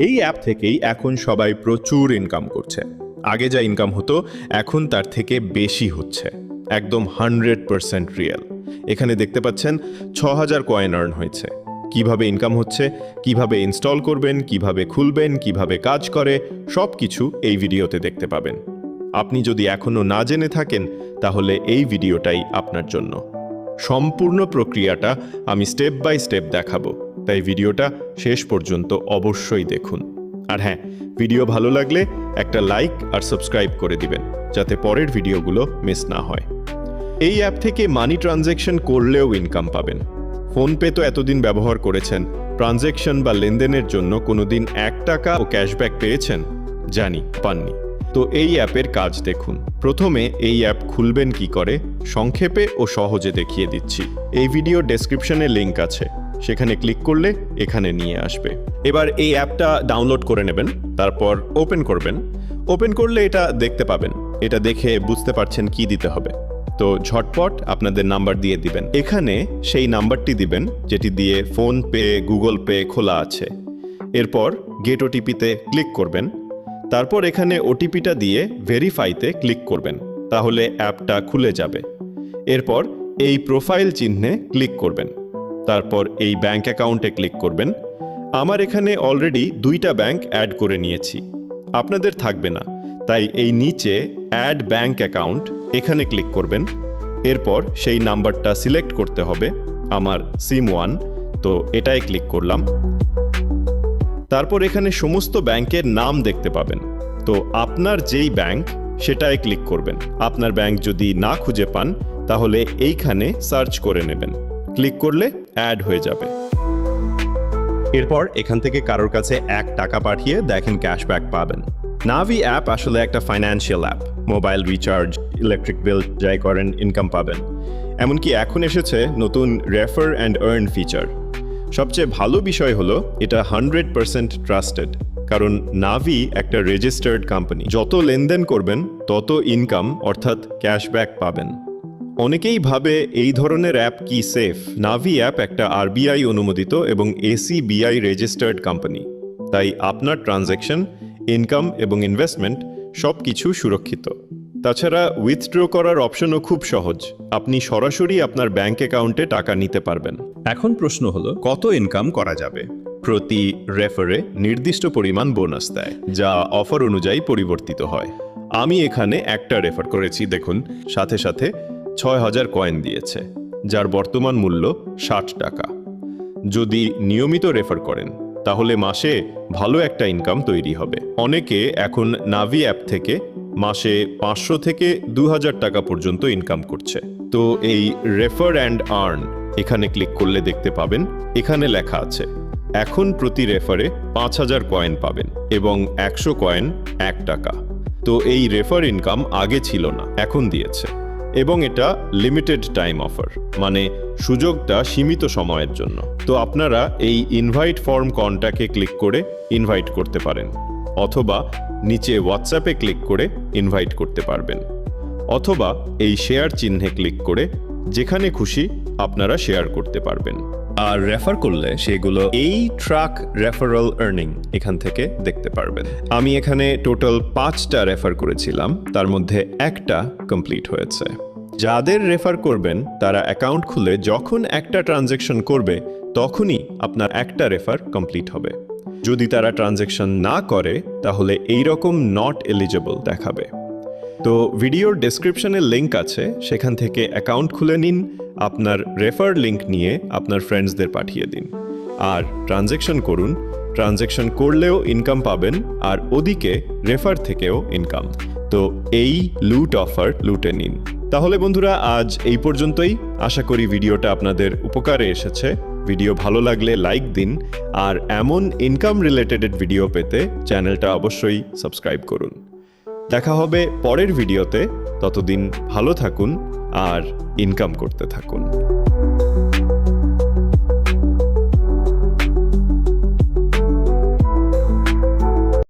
এই অ্যাপ থেকেই এখন সবাই প্রচুর ইনকাম করছে। আগে যা ইনকাম হতো, এখন তার থেকে বেশি হচ্ছে। একদম হান্ড্রেড পার্সেন্ট রিয়েল এখানে দেখতে পাচ্ছেন ছ হাজার কয়েন আর্ন হয়েছে। কীভাবে ইনকাম হচ্ছে, কীভাবে ইনস্টল করবেন, কীভাবে খুলবেন, কীভাবে কাজ করে সব কিছু এই ভিডিওতে দেখতে পাবেন। আপনি যদি এখনও না জেনে থাকেন, তাহলে এই ভিডিওটাই আপনার জন্য। সম্পূর্ণ প্রক্রিয়াটা আমি স্টেপ বাই স্টেপ দেখাবো। তাই ভিডিওটা শেষ পর্যন্ত অবশ্যই দেখুন। আর হ্যাঁ ভিডিও ভালো লাগলে একটা লাইক আর সাবস্ক্রাইব করে দিবেন, যাতে পরের ভিডিওগুলো মিস না হয়। এই অ্যাপ থেকে মানি ট্রানজ্যাকশন করলেও ইনকাম পাবেন। ফোনপে তো এতদিন ব্যবহার করেছেন, ট্রানজ্যাকশন বা লেনদেনের জন্য কোনোদিন এক টাকা ও ক্যাশব্যাক পেয়েছেন? জানি, পাননি। তো এই অ্যাপের কাজ দেখুন। প্রথমে এই অ্যাপ খুলবেন কি করে? সংক্ষেপে ও সহজে দেখিয়ে দিচ্ছি। এই ভিডিও ডেসক্রিপশনে লিংক আছে। সেখানে ক্লিক করলে এখানে নিয়ে আসবে। এবার এই অ্যাপটা ডাউনলোড করে নেবেন, তারপর ওপেন করবেন। ওপেন করলে এটা দেখতে পাবেন। এটা দেখে বুঝতে পারছেন কি দিতে হবে। তো ঝটপট আপনাদের নাম্বার দিয়ে দিবেন। এখানে সেই নাম্বারটি দিবেন, যেটি দিয়ে ফোন পে গুগল পে খোলা আছে। এরপর গেট ওটিপিতে ক্লিক করবেন। তারপর এখানে ওটিপিটা দিয়ে ভেরিফাইতে ক্লিক করবেন। তাহলে অ্যাপটা খুলে যাবে। এরপর এই প্রোফাইল চিহ্নে ক্লিক করবেন। তারপর এই ব্যাংক অ্যাকাউন্টে ক্লিক করবেন। আমার এখানে অলরেডি দুইটা ব্যাংক অ্যাড করে নিয়েছি। আপনাদের থাকবে না। তাই এই নিচে অ্যাড ব্যাঙ্ক অ্যাকাউন্ট এখানে ক্লিক করবেন। এরপর সেই নাম্বারটা সিলেক্ট করতে হবে, আমার সিম ওয়ান তো এটাই ক্লিক করলাম। তারপর এখানে সমস্ত ব্যাংকের নাম দেখতে পাবেন। তো আপনার যেই ব্যাংক সেটায় ক্লিক করবেন। আপনার ব্যাংক যদি না খুঁজে পান, তাহলে এইখানে সার্চ করে নেবেন। ক্লিক করলে অ্যাড হয়ে যাবে। এরপর এখান থেকে কারোর কাছে এক টাকা পাঠিয়ে দেখেন ক্যাশব্যাক পাবেন। নাভি অ্যাপ আসলে একটা financial app mobile recharge electric bill যাই করেন ইনকাম পাবেন। এমনকি এখন এসেছে নতুন রেফার অ্যান্ড আর্ন ফিচার সবচেয়ে ভালো বিষয় হলো, এটা হান্ড্রেড পার্সেন্ট ট্রাস্টেড কারণ নাভি একটা রেজিস্টার্ড কোম্পানি যত লেনদেন করবেন, তত ইনকাম অর্থাৎ ক্যাশব্যাক পাবেন। অনেকেই ভাবে এই ধরনের অ্যাপ কি সেফ। নাভি অ্যাপ একটা আরবিআই অনুমোদিত এবং এসিবিআই রেজিস্টার্ড কোম্পানি। তাই আপনার ট্রানজ্যাকশন, ইনকাম এবং ইনভেস্টমেন্ট সব কিছু সুরক্ষিত। তাছাড়া উইথড্র করার অপশনও খুব সহজ। আপনি সরাসরি আপনার ব্যাংক অ্যাকাউন্টে টাকা নিতে পারবেন। এখন প্রশ্ন হলো, কত ইনকাম করা যাবে? প্রতি রেফারে নির্দিষ্ট পরিমাণ বোনাস দেয়, যা অফার অনুযায়ী পরিবর্তিত হয়। আমি এখানে একটা রেফার করেছি, দেখুন। সাথে সাথে ছয় হাজার কয়েন দিয়েছে, যার বর্তমান মূল্য ষাট টাকা। যদি নিয়মিত রেফার করেন, তাহলে মাসে ভালো একটা ইনকাম তৈরি হবে। অনেকে এখন নাভি অ্যাপ থেকে মাসে পাঁচশো থেকে দু হাজার টাকা পর্যন্ত ইনকাম করছে। তো এই রেফার অ্যান্ড আর্ন এখানে ক্লিক করলে দেখতে পাবেন, এখানে লেখা আছে, এখন প্রতি রেফারে পাঁচ হাজার কয়েন পাবেন এবং একশো কয়েন এক টাকা। তো এই রেফার ইনকাম আগে ছিল না, এখন দিয়েছে। এবং এটা লিমিটেড টাইম অফার মানে সুযোগটা সীমিত সময়ের জন্য। তো আপনারা এই ইনভাইট ফর্ম কনটাকে ক্লিক করে ইনভাইট করতে পারেন, অথবা নিচে হোয়াটসঅ্যাপে ক্লিক করে ইনভাইট করতে পারবেন, অথবা এই শেয়ার চিহ্নে ক্লিক করে যেখানে খুশি আপনারা শেয়ার করতে পারবেন। আর রেফার করলে সেগুলো এই ট্রাক রেফারেল আর্নিং এখান থেকে দেখতে পারবেন। আমি এখানে টোটাল পাঁচটা রেফার করেছিলাম, তার মধ্যে একটা কমপ্লিট হয়েছে। যাদের রেফার করবেন, তারা অ্যাকাউন্ট খুলে যখন একটা ট্রানজ্যাকশন করবে, তখনই আপনার একটা রেফার কমপ্লিট হবে। যদি তারা ট্রানজ্যাকশন না করে, তাহলে এই রকম নট এলিজেবল দেখাবে। তো ভিডিওর ডেসক্রিপশনে লিঙ্ক আছে, সেখান থেকে অ্যাকাউন্ট খুলে নিন, আপনার রেফার লিঙ্ক নিয়ে আপনার ফ্রেন্ডসদের পাঠিয়ে দিন। আর ট্রানজেকশন করুন ট্রানজ্যাকশন করলেও ইনকাম পাবেন, আর ওদিকে রেফার থেকেও ইনকাম তো এই লুট অফার লুটে নিন। তাহলে বন্ধুরা, আজ এই পর্যন্তই। আশা করি ভিডিওটা আপনাদের উপকারে এসেছে। ভিডিও ভালো লাগলে লাইক দিন, আর এমন ইনকাম রিলেটেড ভিডিও পেতে চ্যানেলটা অবশ্যই সাবস্ক্রাইব করুন। দেখা হবে পরের ভিডিওতে। ততদিন ভালো থাকুন আর ইনকাম করতে থাকুন।